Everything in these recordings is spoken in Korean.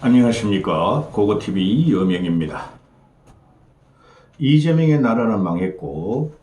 안녕하십니까 고고TV 여명입니다. 이재명의 나라는 망했고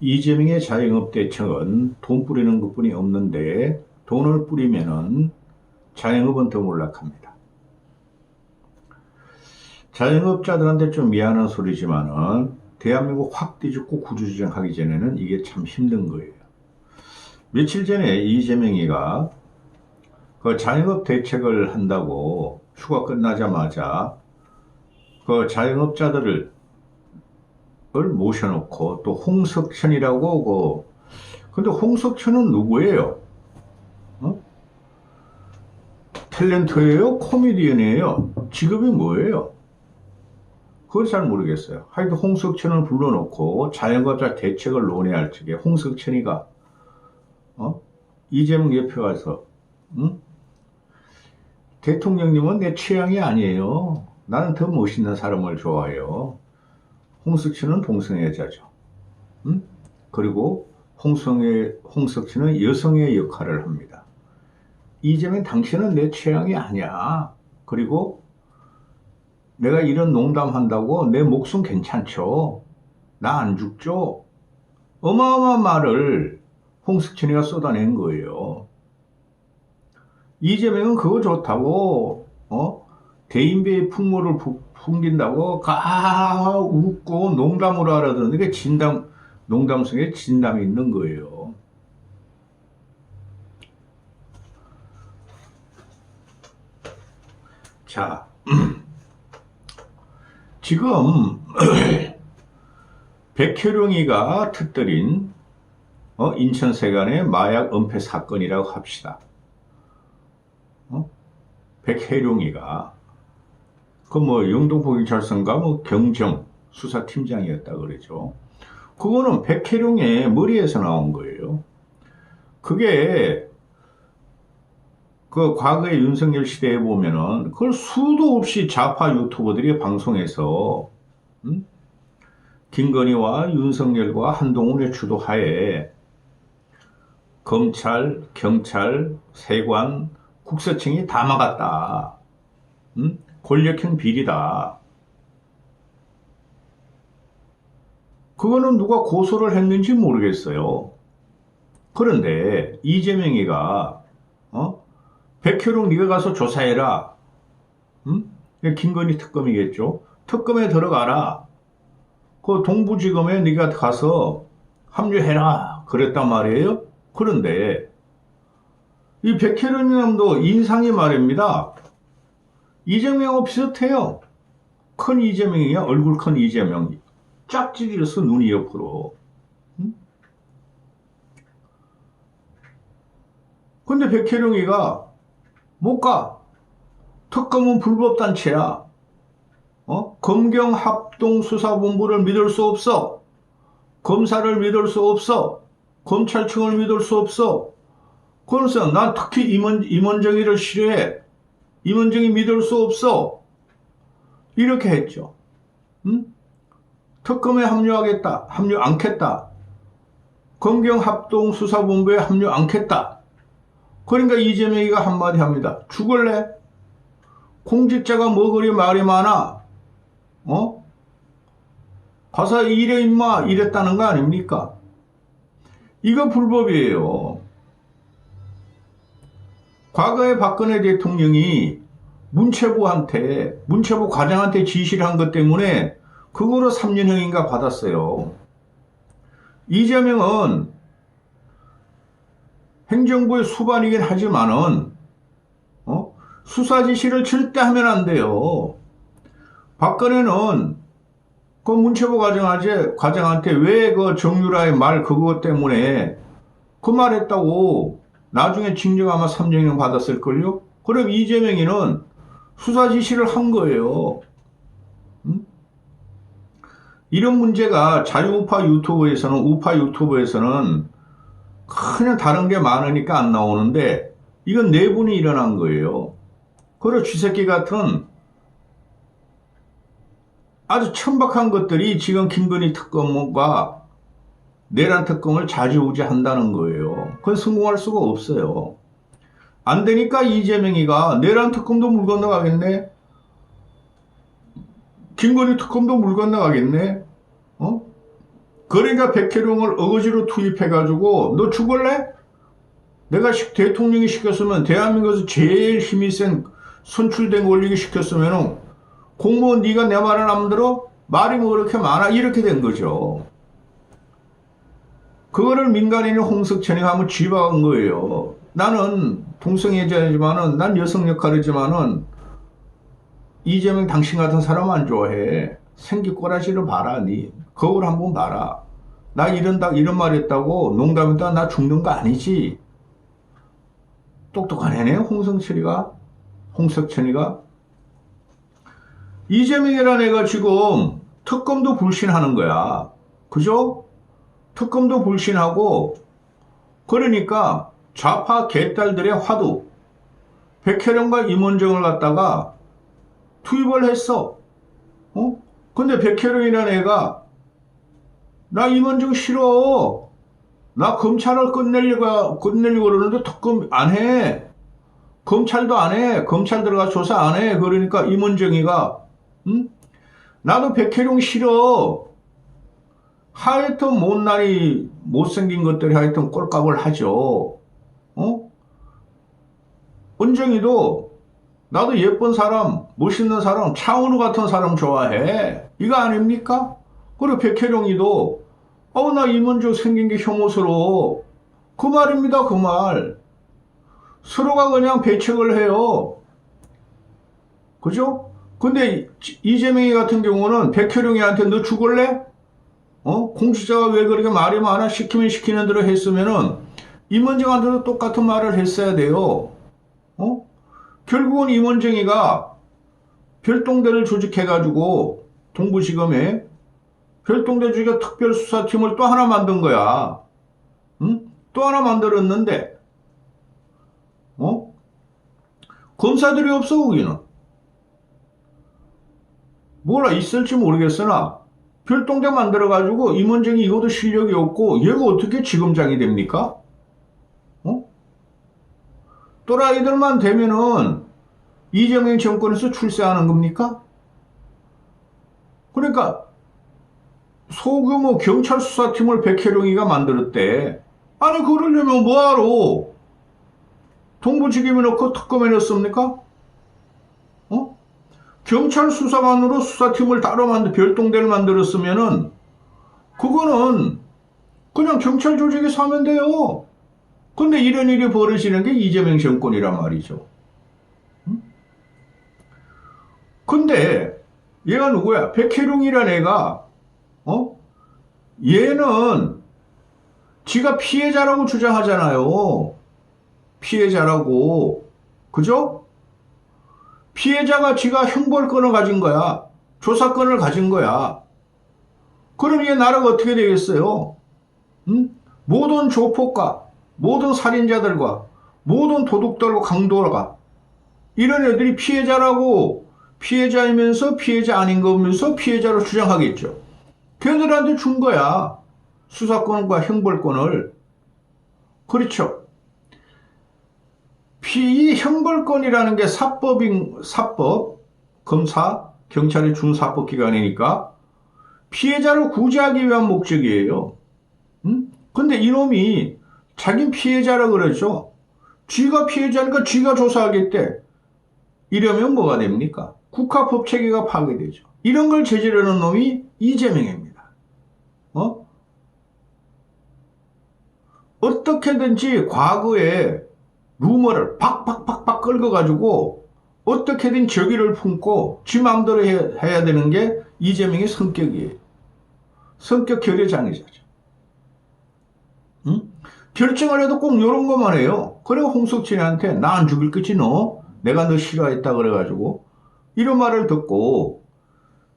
이재명의 자영업 대책은 돈 뿌리는 것 뿐이 없는데 돈을 뿌리면 은 자영업은 더 몰락합니다. 자영업자들한테 좀 미안한 소리지만 은 대한민국 확 뒤집고 구조조정하기 전에는 이게 참 힘든 거예요. 며칠 전에 이재명이가 그 자영업 대책을 한다고 휴가 끝나자마자 그 자영업자들을 을 모셔놓고 또 홍석천이라고 그 근데 홍석천은 누구예요? 어? 탤런트예요? 코미디언이에요? 직업이 뭐예요? 그걸 잘 모르겠어요. 하여튼 홍석천을 불러놓고 자영업자 대책을 논의할 적에 홍석천이가 어? 이재명 옆에 와서 응? 대통령님은 내 취향이 아니에요. 나는 더 멋있는 사람을 좋아해요. 홍석천은 동성애 자죠. 응? 그리고 홍성의, 홍석천은 여성의 역할을 합니다. 이재명 당신은 내 취향이 아니야. 그리고 내가 이런 농담한다고 내 목숨 괜찮죠. 나 안 죽죠. 어마어마한 말을 홍석천이가 쏟아낸 거예요. 이재명은 그거 좋다고, 어? 대인배의 풍모를 부- 풍긴다고, 가, 웃고 농담으로 알아듣는데, 그게 진담, 농담 속에 진담이 있는 거예요. 자, 지금, 백혜룡이가 터뜨린, 어, 인천 세간의 마약 은폐 사건이라고 합시다. 어? 백혜룡이가 그 뭐 영동포경찰서인가 뭐 경정 수사팀장이었다 그러죠. 그거는 백혜룡의 머리에서 나온 거예요. 그게 그 과거의 윤석열 시대에 보면은 그걸 수도 없이 좌파 유튜버들이 방송에서 음? 김건희와 윤석열과 한동훈의 주도하에 검찰, 경찰, 세관, 국세청이 다 막았다. 음? 권력형 비리다. 그거는 누가 고소를 했는지 모르겠어요. 그런데 이재명이가 어? 백효룡 네가 가서 조사해라. 음? 이게 김건희 특검이겠죠. 특검에 들어가라. 그 동부지검에 네가 가서 합류해라. 그랬단 말이에요. 그런데 이 백혜련 놈도 인상이 말입니다. 이재명하고 비슷해요. 큰 이재명이야. 얼굴 큰 이재명. 짝짓이로서 눈이 옆으로. 응? 근데 백혜룡이가 못 가. 특검은 불법단체야. 어? 검경합동수사본부를 믿을 수 없어. 검사를 믿을 수 없어. 검찰청을 믿을 수 없어. 그래서 난 특히 임원, 임원정이를 싫어해. 임원정이 믿을 수 없어. 이렇게 했죠. 응? 특검에 합류하겠다. 합류 않겠다. 검경합동수사본부에 합류 않겠다. 그러니까 이재명이가 한마디 합니다. 죽을래? 공직자가 뭐 그리 말이 많아? 어? 가서 일해 임마 이랬다는 거 아닙니까? 이거 불법이에요. 과거에 박근혜 대통령이 문체부한테, 문체부 과장한테 지시를 한 것 때문에 그거로 3년형인가 받았어요. 이재명은 행정부의 수반이긴 하지만은, 어? 수사 지시를 절대 하면 안 돼요. 박근혜는 그 문체부 과장한테, 과장한테 왜 그 정유라의 말 그거 때문에 그 말 했다고 나중에 징역 아마 3년형 받았을걸요? 그럼 이재명이는 수사 지시를 한 거예요. 음? 이런 문제가 자유우파 유튜브에서는, 우파 유튜브에서는 그냥 다른 게 많으니까 안 나오는데 이건 내분이 일어난 거예요. 그리고 쥐새끼 같은 아주 천박한 것들이 지금 김건희 특검과 내란 특검을 자주우지한다는 거예요. 그건 성공할 수가 없어요. 안 되니까 이재명이가 내란 특검도 물 건너가겠네. 김건희 특검도 물 건너가겠네. 어? 그러니까 백혜룡을 어거지로 투입해가지고 너 죽을래? 내가 시- 대통령이 시켰으면 대한민국에서 제일 힘이 센 선출된 권력이 시켰으면 공무원 네가 내 말을 안 들어? 말이 뭐 그렇게 많아? 이렇게 된 거죠. 그거를 민간인이 홍석천이 하면 쥐박은 거예요. 나는 동성애자이지만은 난 여성 역할이지만은 이재명 당신 같은 사람 안 좋아해. 생기 꼬라지를 봐라, 니. 거울 한번 봐라. 나 이런다, 이런 말 했다고 농담했다 나 죽는 거 아니지. 똑똑한 애네, 홍성철이가. 홍석천이가. 이재명이라는 애가 지금 특검도 불신하는 거야. 그죠? 특검도 불신하고, 그러니까 좌파 개딸들의 화두, 백혜령과 임원정을 갖다가 투입을 했어. 어? 근데 백혜령이라는 애가 나 임원정 싫어. 나 검찰을 끝내려고 끝내려고 그러는데 특검 안 해. 검찰도 안 해. 검찰 들어가 조사 안 해. 그러니까 임원정이가 응? 나도 백혜령 싫어. 하여튼 못난이 못생긴 것들이 하여튼 꼴값을 하죠. 어? 은정이도 나도 예쁜 사람, 멋있는 사람, 차은우 같은 사람 좋아해. 이거 아닙니까? 그리고 백혜령이도 어, 나 이문주 생긴 게 혐오스러워. 그 말입니다, 그 말. 서로가 그냥 배척을 해요. 그죠? 근데 이- 이재명이 같은 경우는 백혜령이한테 너 죽을래? 어? 공직자가 왜 그렇게 말이 많아? 시키면 시키는 대로 했으면은 임원정한테도 똑같은 말을 했어야 돼요. 어? 결국은 임원정이가 별동대를 조직해가지고 동부지검에 별동대 조직 특별수사팀을 또 하나 만든 거야. 응? 또 하나 만들었는데, 어? 검사들이 없어, 거기는. 몰라, 있을지 모르겠으나, 별동대 만들어가지고 임원정이 이것도 실력이 없고, 얘가 어떻게 지검장이 됩니까? 어? 또라이들만 되면은 이재명 정권에서 출세하는 겁니까? 그러니까 소규모 경찰 수사팀을 백혜룡이가 만들었대. 아니 그러려면 뭐하러 동부지검에 넣고 특검에 넣습니까? 어? 경찰 수사관으로 수사팀을 따로 만들 별동대를 만들었으면은 그거는 그냥 경찰 조직에서 하면 돼요. 근데 이런 일이 벌어지는 게 이재명 정권이란 말이죠. 응? 근데 얘가 누구야? 백혜룡이란 애가 어? 얘는 지가 피해자라고 주장하잖아요. 피해자라고. 그죠? 피해자가 지가 형벌권을 가진 거야. 조사권을 가진 거야. 그럼 얘 나라가 어떻게 되겠어요? 응? 모든 조폭과 모든 살인자들과 모든 도둑들과 강도가 이런 애들이 피해자라고 피해자이면서 피해자 아닌 거면서 피해자로 주장하겠죠. 걔들한테 준 거야. 수사권과 형벌권을. 그렇죠. 피, 이 형벌권이라는 게 사법인, 사법, 검사, 경찰이 준 사법 기관이니까 피해자를 구제하기 위한 목적이에요. 응? 근데 이놈이 자긴 피해자라 그러죠. 쥐가 피해자니까 쥐가 조사하겠대. 이러면 뭐가 됩니까? 국가 법 체계가 파괴되죠. 이런 걸 제지하는 놈이 이재명입니다. 어? 어떻게든지 과거에 루머를 팍팍팍팍 긁어가지고 어떻게든 저기를 품고 지 마음대로 해, 해야 되는 게 이재명의 성격이에요. 성격 결여장애자죠. 응? 결정을 해도 꼭 이런 것만 해요. 그래가 홍석진한테 나 안 죽일 거지 너? 내가 너 싫어했다 그래가지고 이런 말을 듣고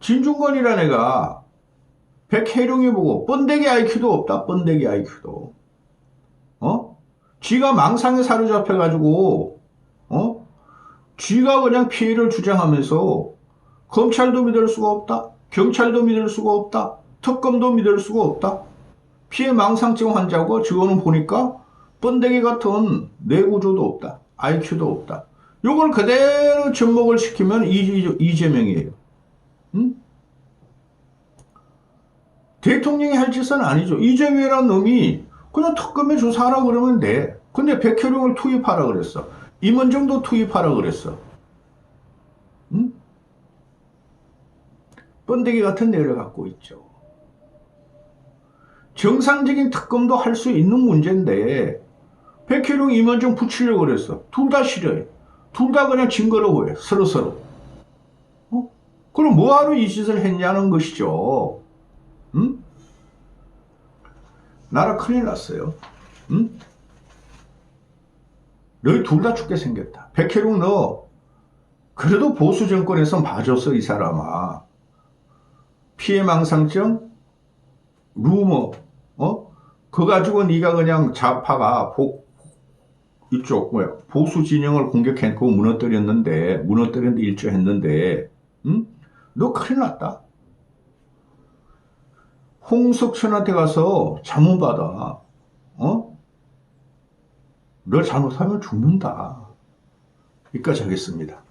진중권이라는 애가 백혜룡이 보고 번데기 IQ도 없다. 번데기 IQ도. 어? 쥐가 망상에 사로잡혀가지고 어? 쥐가 그냥 피해를 주장하면서 검찰도 믿을 수가 없다. 경찰도 믿을 수가 없다. 특검도 믿을 수가 없다. 피해 망상증 환자고 직원은 보니까 번데기 같은 뇌구조도 없다. IQ도 없다. 요걸 그대로 접목을 시키면 이- 이재명이에요. 응? 대통령이 할 짓은 아니죠. 이재명이라는 놈이 그냥 특검에 조사하라 그러면 돼. 근데 백혜룡을 투입하라 그랬어. 임원정도 투입하라 그랬어. 응? 번데기 같은 뇌를 갖고 있죠. 정상적인 특검도 할 수 있는 문제인데 백혜룡 임원정 붙이려고 그랬어. 둘 다 싫어해. 둘 다 그냥 징그러워해. 서로 서로. 어? 그럼 뭐하러 이 짓을 했냐는 것이죠. 응? 나라 큰일 났어요. 응? 너희 둘 다 죽게 생겼다. 백혜룡 너 그래도 보수 정권에서 봐줬어 이 사람아. 피해망상증, 루머, 어? 그거 가지고 네가 그냥 좌파가 복 이쪽 뭐야 보수 진영을 공격했고 무너뜨렸는데 무너뜨렸는데 일조했는데, 응? 너 큰일 났다. 홍석천한테 가서 자문 받아. 어? 너 잘못하면 죽는다. 여기까지 하겠습니다.